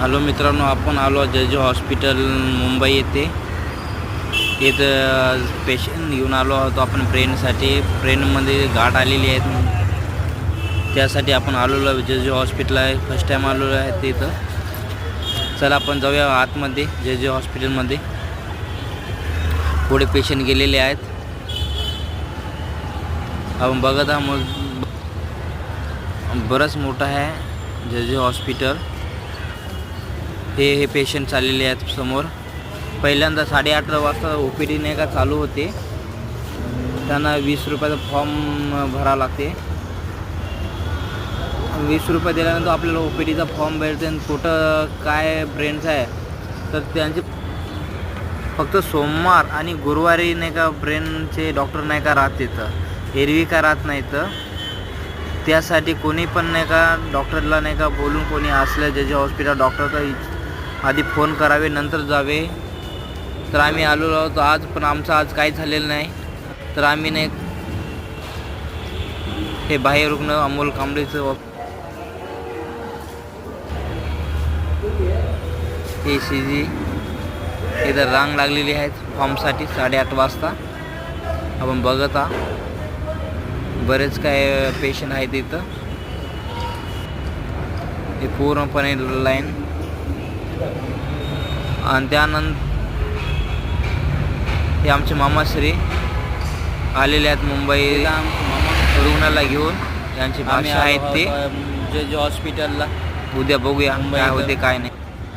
Hello मित्रांनो आपण आलो जेजू हॉस्पिटल मुंबई येथे. इथं पेशंट घेऊन आलो आहोत आपण ब्रेनसाठी ब्रेनमध्ये गाठ आलेली आहेत त्यासाठी आपण आलेलो जेजू हॉस्पिटल आहे फर्स्ट टाईम आलेलो आहे तिथं चला आपण जाऊया आतमध्ये जेजू हॉस्पिटलमध्ये. पुढे पेशंट गेलेले आहेत. आपण बघत आहोत. मग बरंच मोठं आहे जेजू हॉस्पिटल. हे हे पेशंट चाललेले आहेत समोर. पहिल्यांदा साडेआठ वाजता ओ पी डी नाही का चालू होते. त्यांना वीस रुपयाचा फॉर्म भरावा लागते. वीस रुपये दिल्यानंतर आपल्याला ओ पी डीचा फॉर्म भेटते आणि कुठं काय ब्रेनचं आहे. तर त्यांचे फक्त सोमवार आणि गुरुवारी नाही का ब्रेनचे डॉक्टर नाही का राहत तिथं. एरवी का राहत नाही तर त्यासाठी कोणी पण नाही का डॉक्टरला नाही का बोलून कोणी असलं ज्याचे हॉस्पिटल डॉक्टरचा आधी फोन करावे नंतर जावे. तर आम्ही आलो आहोत आज पण आमचं आज काही झालेलं नाही. तर आम्ही नाही हे बाह्य रुग्ण अमोल कांबळेचं हे सी जी इथं रांग लागलेली आहेत फॉर्मसाठी साडेआठ वाजता. आपण बघत आहात. बरेच काय पेशंट आहेत इथं. हे पूर्णपणे लाईन आणि त्यानंतर हे आमचे मामाश्री आलेले आहेत मुंबई रुग्णाला घेऊन. त्यांची भाषा आहेत ते. जे जे हॉस्पिटलला उद्या बघूया काय. होते काय नाही.